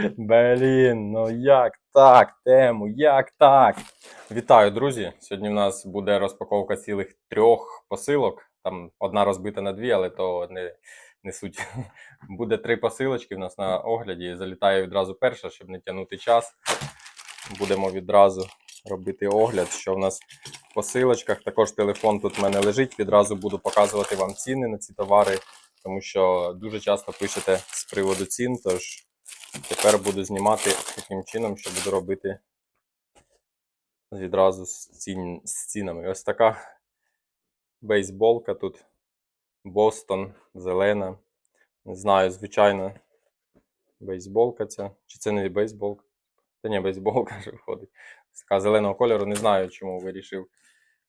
Блін, ну як так, тему, як так? Вітаю, друзі! Сьогодні в нас буде розпаковка цілих трьох посилок. Там одна розбита на дві, але то не, не суть. Буде три посилочки в нас на огляді. Залітає відразу перша, щоб не тягнути час. Будемо відразу робити огляд, що в нас в посилочках. Також телефон тут в мене лежить. Відразу буду показувати вам ціни на ці товари, тому що дуже часто пишете з приводу цін. Тож Тепер буду знімати таким чином, що буду робити відразу з, цін, з цінами. Ось така бейсболка тут. Бостон, зелена. Не знаю, звичайно, бейсболка ця. Чи це не бейсболка? Та ні, бейсболка вже виходить. Така зеленого кольору. Не знаю, чому вирішив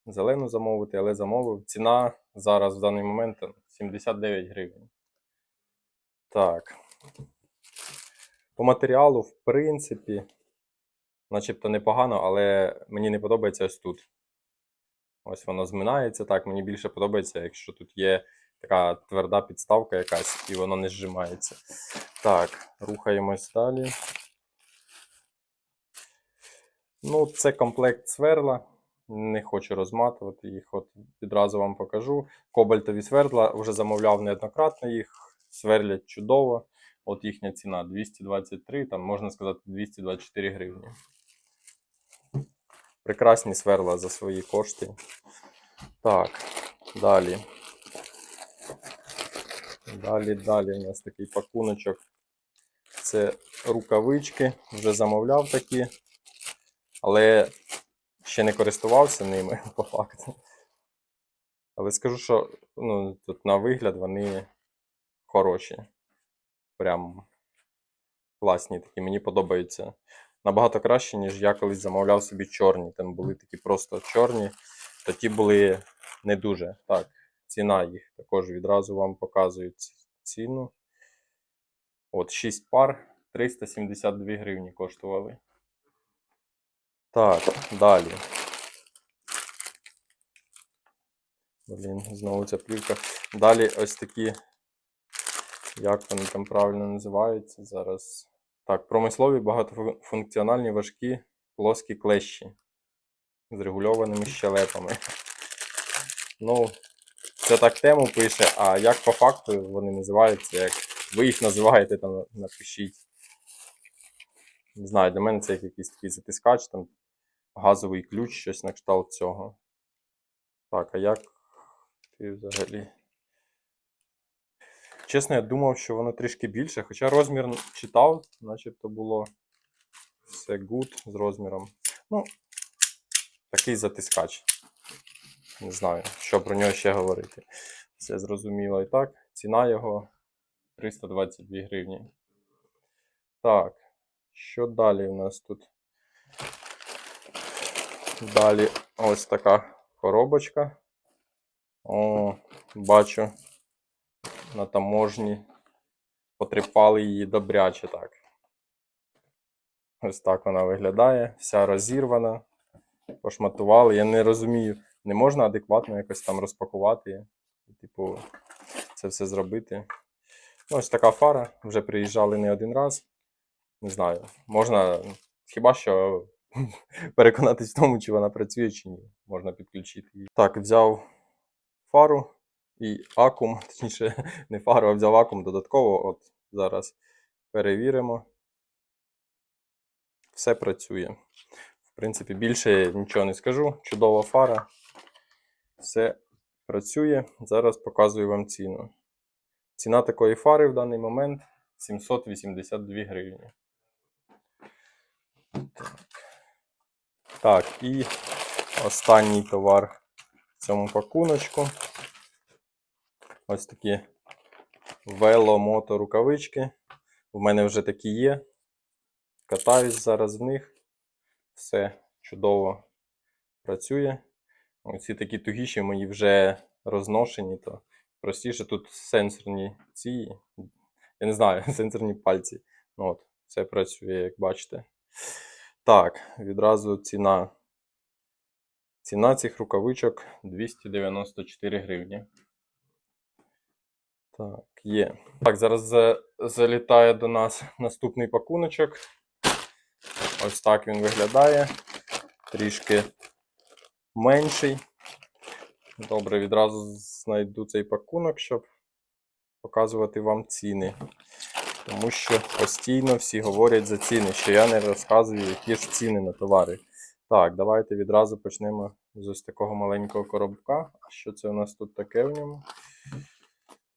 зелену замовити, але замовив. Ціна зараз в даний момент 79 гривень. Так. По матеріалу, в принципі, начебто непогано, але мені не подобається ось тут. Ось воно зминається так. Мені більше подобається, якщо тут є така тверда підставка якась і воно не зжимається. Так, рухаємось далі. Ну, це комплект сверла. Не хочу розматувати їх, от відразу вам покажу. Кобальтові свердла вже замовляв неоднократно їх, сверлять чудово. От їхня ціна 223, там можна сказати 224 гривні. Прекрасні сверла за свої кошти. Так, далі. Далі, далі у нас такий пакуночок. Це рукавички. Вже замовляв такі, але ще не користувався ними по факту. Але скажу, що ну, тут на вигляд вони хороші прям класні такі, мені подобаються. Набагато краще, ніж я колись замовляв собі чорні. Там були такі просто чорні, то ті були не дуже. Так, ціна їх також відразу вам показую ці- ціну. От 6 пар 372 гривні коштували. Так, далі. Блін, знову ця плівка. Далі ось такі як вони там правильно називаються зараз. Так, промислові багатофункціональні важкі плоскі клещі з регульованими щелепами. Ну, це так тему пише, а як по факту вони називаються, як ви їх називаєте, там напишіть. Не знаю, для мене це як якийсь такий затискач, там газовий ключ, щось на кшталт цього. Так, а як ти взагалі? Чесно, я думав, що воно трішки більше, хоча розмір читав, начебто було все good з розміром. Ну, такий затискач. Не знаю, що про нього ще говорити. Все зрозуміло і так. Ціна його 322 гривні. Так, що далі у нас тут? Далі ось така коробочка. О, бачу на таможні. Потріпали її добряче так. Ось так вона виглядає, вся розірвана, пошматували. Я не розумію, не можна адекватно якось там розпакувати. Типу, це все зробити. Ну, ось така фара. Вже приїжджали не один раз. Не знаю, можна хіба що переконатись в тому, чи вона працює, чи ні. Можна підключити її. Так, взяв фару і акум, точніше, не фару, а взяв акум додатково. От зараз перевіримо. Все працює. В принципі, більше нічого не скажу. Чудова фара. Все працює. Зараз показую вам ціну. Ціна такої фари в даний момент 782 гривні. Так. Так, і останній товар в цьому пакуночку. Ось такі веломото рукавички. У мене вже такі є. Катаюсь зараз в них. Все чудово працює. Оці такі тугіші мої вже розношені, то простіше тут сенсорні ці. Я не знаю, сенсорні пальці. Ну от, все працює, як бачите. Так, відразу ціна. Ціна цих рукавичок 294 гривні. Так, є. Так, зараз за- залітає до нас наступний пакуночок. Ось так він виглядає. Трішки менший. Добре, відразу знайду цей пакунок, щоб показувати вам ціни. Тому що постійно всі говорять за ціни, що я не розказую, які ж ціни на товари. Так, давайте відразу почнемо з ось такого маленького коробка. Що це у нас тут таке в ньому?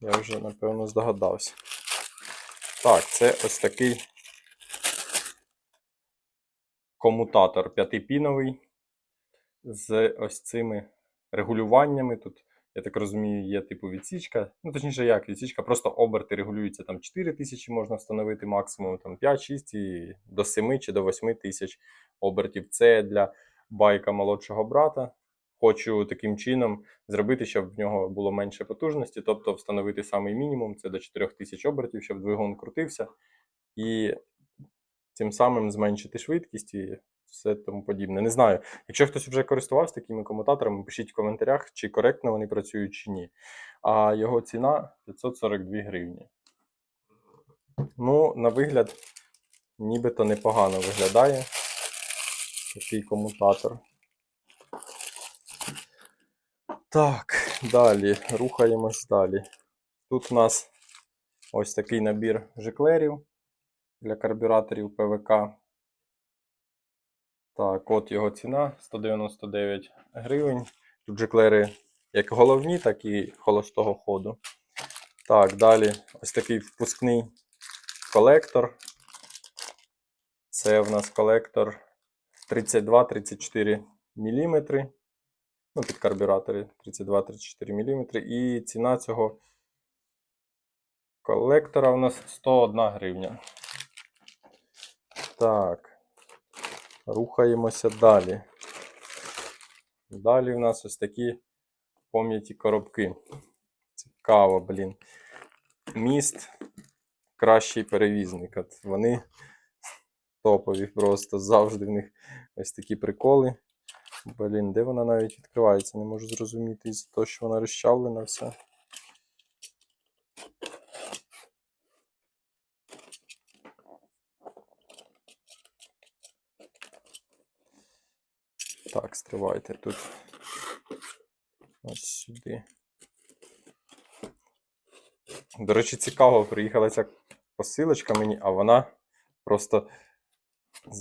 Я вже напевно здогадався. Так, це ось такий комутатор п'ятипіновий з ось цими регулюваннями. Тут, я так розумію, є типу відсічка. Ну, точніше, як відсічка, просто оберти регулюються там 4 тисячі можна встановити максимум, там 5-6 і до 7 чи до 8 тисяч обертів. Це для байка молодшого брата. Хочу таким чином зробити, щоб в нього було менше потужності, тобто встановити самий мінімум, це до 4000 обертів, щоб двигун крутився, і тим самим зменшити швидкість і все тому подібне. Не знаю. Якщо хтось вже користувався такими комутаторами, пишіть в коментарях, чи коректно вони працюють, чи ні. А його ціна 542 гривні. Ну, на вигляд, нібито непогано виглядає такий комутатор. Так, далі, рухаємось далі. Тут у нас ось такий набір жиклерів для карбюраторів ПВК. Так, от його ціна 199 гривень. Тут жиклери як головні, так і холостого ходу. Так, далі ось такий впускний колектор. Це в нас колектор 32-34 мм. Ну, під карбюратори 32-34 мм. І ціна цього колектора у нас 101 гривня. Так. Рухаємося далі. Далі в нас ось такі пом'яті коробки. Цікаво, блін. Міст кращий перевізник. От вони топові просто завжди в них ось такі приколи. Блін, де вона навіть відкривається? Не можу зрозуміти із-за того, що вона розчавлена вся. Так, стривайте тут. Ось сюди. До речі, цікаво, приїхала ця посилочка мені, а вона просто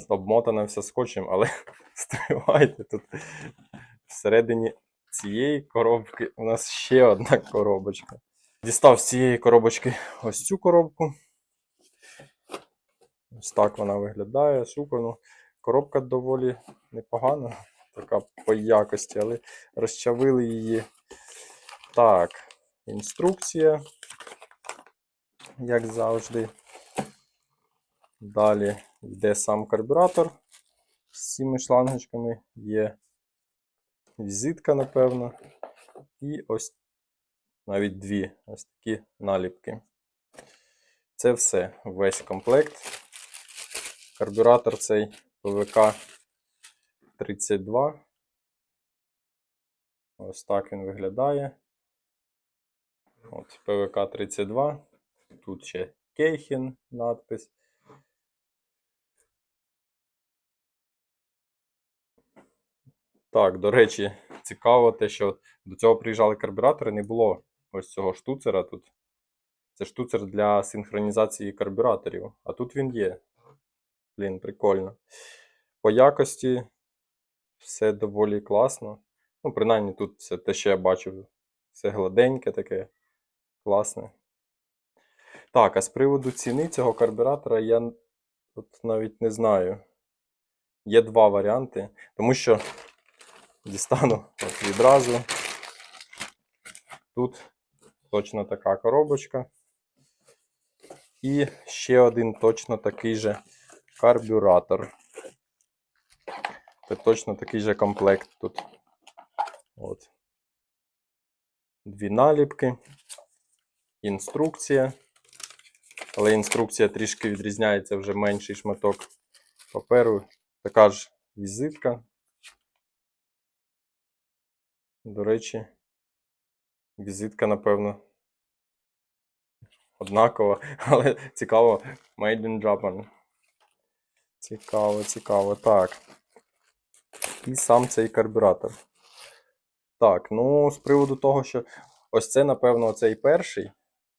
обмотана вся скотчем, але стривайте тут. Всередині цієї коробки у нас ще одна коробочка. Дістав з цієї коробочки ось цю коробку. Ось так вона виглядає. Супер. Ну, коробка доволі непогана, така по якості, але розчавили її. Так, інструкція, як завжди. Далі йде сам карбюратор з цими шлангочками. Є візитка, напевно. І ось навіть дві ось такі наліпки. Це все, весь комплект. Карбюратор цей ПВК 32. Ось так він виглядає. От, ПВК 32. Тут ще Кейхін надпис. Так, до речі, цікаво те, що до цього приїжджали карбюратори, не було ось цього штуцера тут. Це штуцер для синхронізації карбюраторів. А тут він є. Блін, прикольно. По якості все доволі класно. Ну, принаймні тут все те, що я бачив, все гладеньке таке, класне. Так, а з приводу ціни цього карбюратора я от навіть не знаю. Є два варіанти, тому що дістану от відразу. Тут точно така коробочка. І ще один точно такий же карбюратор. Це точно такий же комплект тут. От. Дві наліпки, інструкція. Але інструкція трішки відрізняється вже менший шматок паперу. Така ж візитка. До речі, візитка, напевно, однаково, але цікаво. Made in Japan. Цікаво, цікаво. Так. І сам цей карбюратор. Так, ну, з приводу того, що ось це, напевно, оцей перший.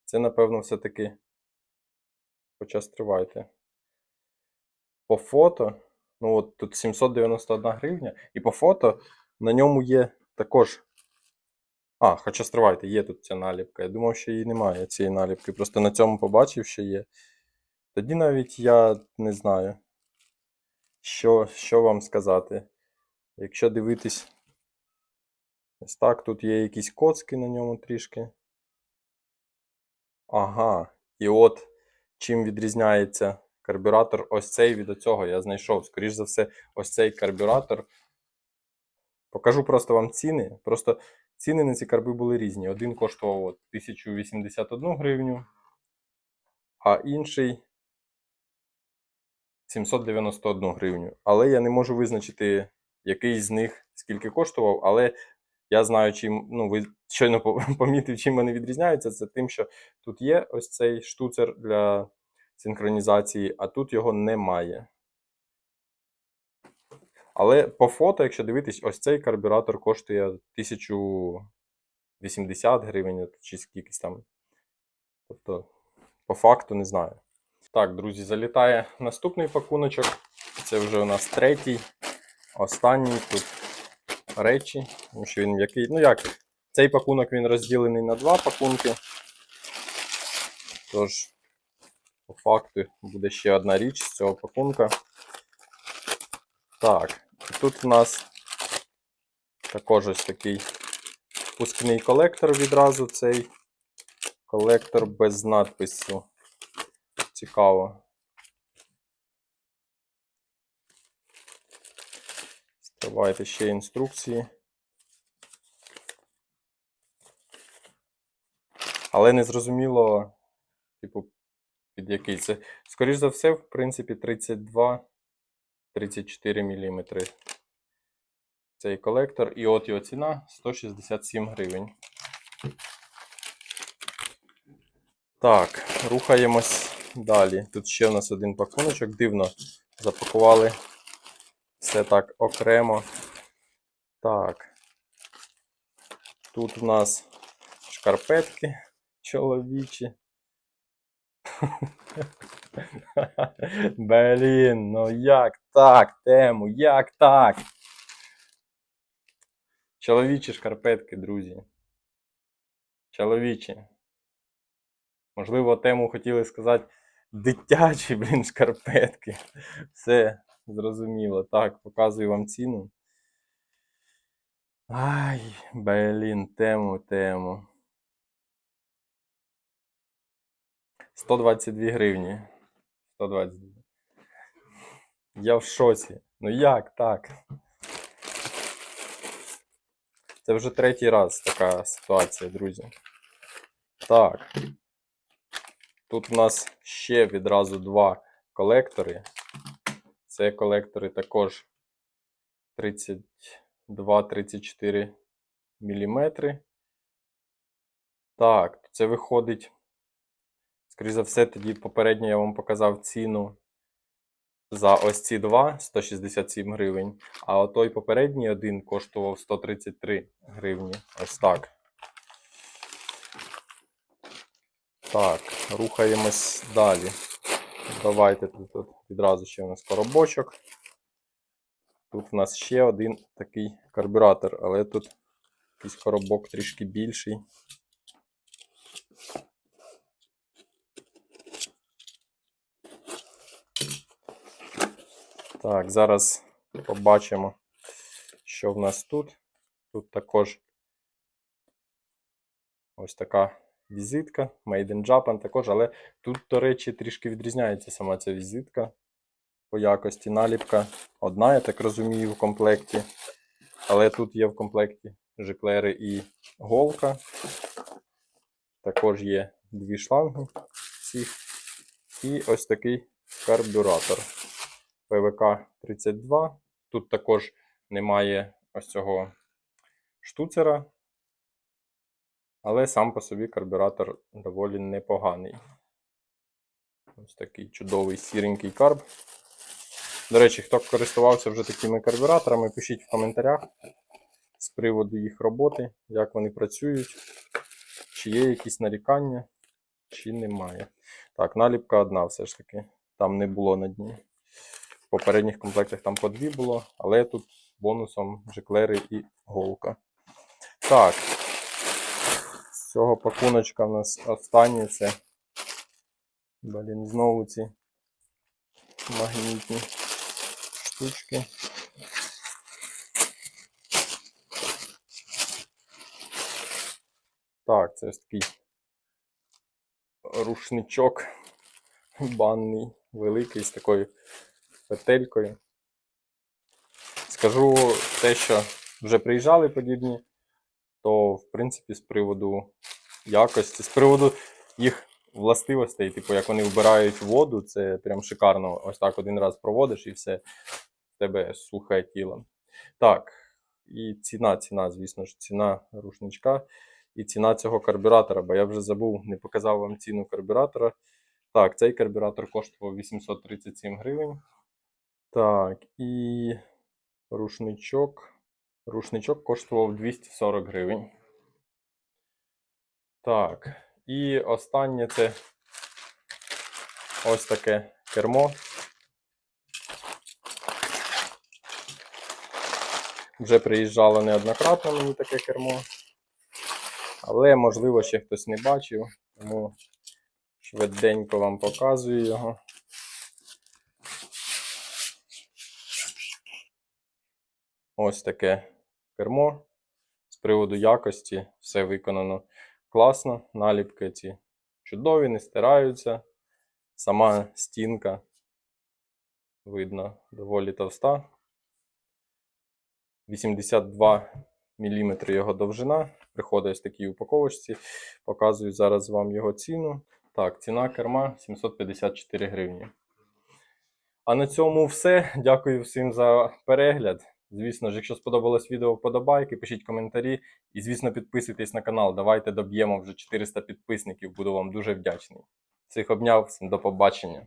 Це, напевно, все-таки. Хоча стривайте. По фото. Ну, от тут 791 гривня. І по фото на ньому є також. А, хоча стривайте, є тут ця наліпка. Я думав, що її немає, цієї наліпки. Просто на цьому побачив, що є. Тоді навіть я не знаю, що, що вам сказати. Якщо дивитись. Ось так, тут є якісь коцки на ньому трішки. Ага. І от чим відрізняється карбюратор ось цей від оцього я знайшов. Скоріш за все, ось цей карбюратор. Покажу просто вам ціни. Просто ціни на ці карби були різні. Один коштував от 1081 гривню, а інший 791 гривню. Але я не можу визначити, який з них скільки коштував, але я знаю, чим, ну, ви щойно помітив, чим вони відрізняються. Це тим, що тут є ось цей штуцер для синхронізації, а тут його немає. Але по фото, якщо дивитись, ось цей карбюратор коштує 1080 гривень чи скількись там. Тобто, по факту не знаю. Так, друзі, залітає наступний пакуночок. Це вже у нас третій, останній тут речі, тому що він м'який. Ну як, цей пакунок він розділений на два пакунки. Тож, по факту буде ще одна річ з цього пакунка. Так, тут у нас також ось такий впускний колектор відразу цей колектор без надпису. Цікаво. Давайте ще інструкції. Але не зрозуміло, типу, під який це. Скоріш за все, в принципі, 32 34 мм. Цей колектор. І от його ціна 167 гривень. Так, рухаємось далі. Тут ще у нас один пакуночок. Дивно запакували все так окремо. Так. Тут у нас шкарпетки чоловічі. Блін, ну як так, тему, як так? Чоловічі шкарпетки, друзі. Чоловічі. Можливо, тему хотіли сказати дитячі, блін, шкарпетки. Все зрозуміло. Так, показую вам ціну. Ай, блін, тему, тему. 122 гривні. 122. Я в шоці. Ну як так? Це вже третій раз така ситуація, друзі. Так. Тут у нас ще відразу два колектори. Це колектори також 32-34 мм. Так, це виходить. Скоріше за все, тоді попередньо я вам показав ціну за ось ці два 167 гривень. А отой попередній один коштував 133 гривні. Ось так. Так, рухаємось далі. Давайте тут, тут відразу ще у нас коробочок. Тут у нас ще один такий карбюратор, але тут якийсь коробок трішки більший. Так, зараз побачимо, що в нас тут. Тут також ось така візитка, Made in Japan також, але тут, до речі, трішки відрізняється сама ця візитка по якості. Наліпка одна, я так розумію, в комплекті. Але тут є в комплекті жиклери і голка. Також є дві шланги цих. І ось такий карбюратор. ПВК 32. Тут також немає ось цього штуцера. Але сам по собі карбюратор доволі непоганий. Ось такий чудовий сіренький карб. До речі, хто користувався вже такими карбюраторами, пишіть в коментарях з приводу їх роботи, як вони працюють, чи є якісь нарікання, чи немає. Так, наліпка одна все ж таки. Там не було на дні. Попередніх комплектах там по дві було, але тут бонусом жиклери і голка. Так. З цього пакуночка в нас останнє це. Блін, знову ці магнітні штучки. Так, це ось такий рушничок банний, великий, з такою петелькою. Скажу те, що вже приїжджали подібні, то в принципі з приводу якості, з приводу їх властивостей, типу, як вони вбирають воду, це прям шикарно. Ось так один раз проводиш і все, в тебе сухе тіло. Так, і ціна, ціна, звісно ж, ціна рушничка і ціна цього карбюратора, бо я вже забув, не показав вам ціну карбюратора. Так, цей карбюратор коштував 837 гривень. Так, і рушничок. Рушничок коштував 240 гривень. Так, і останнє це ось таке кермо. Вже приїжджало неоднократно мені таке кермо. Але, можливо, ще хтось не бачив, тому швиденько вам показую його. Ось таке кермо. З приводу якості все виконано класно. Наліпки ці чудові, не стираються. Сама стінка видно доволі товста. 82 мм його довжина. Приходить ось такій упаковочці. Показую зараз вам його ціну. Так, ціна керма 754 гривні. А на цьому все. Дякую всім за перегляд. Звісно ж, якщо сподобалось відео, вподобайки, пишіть коментарі. І, звісно, підписуйтесь на канал. Давайте доб'ємо вже 400 підписників. Буду вам дуже вдячний. Всіх обняв, всім до побачення.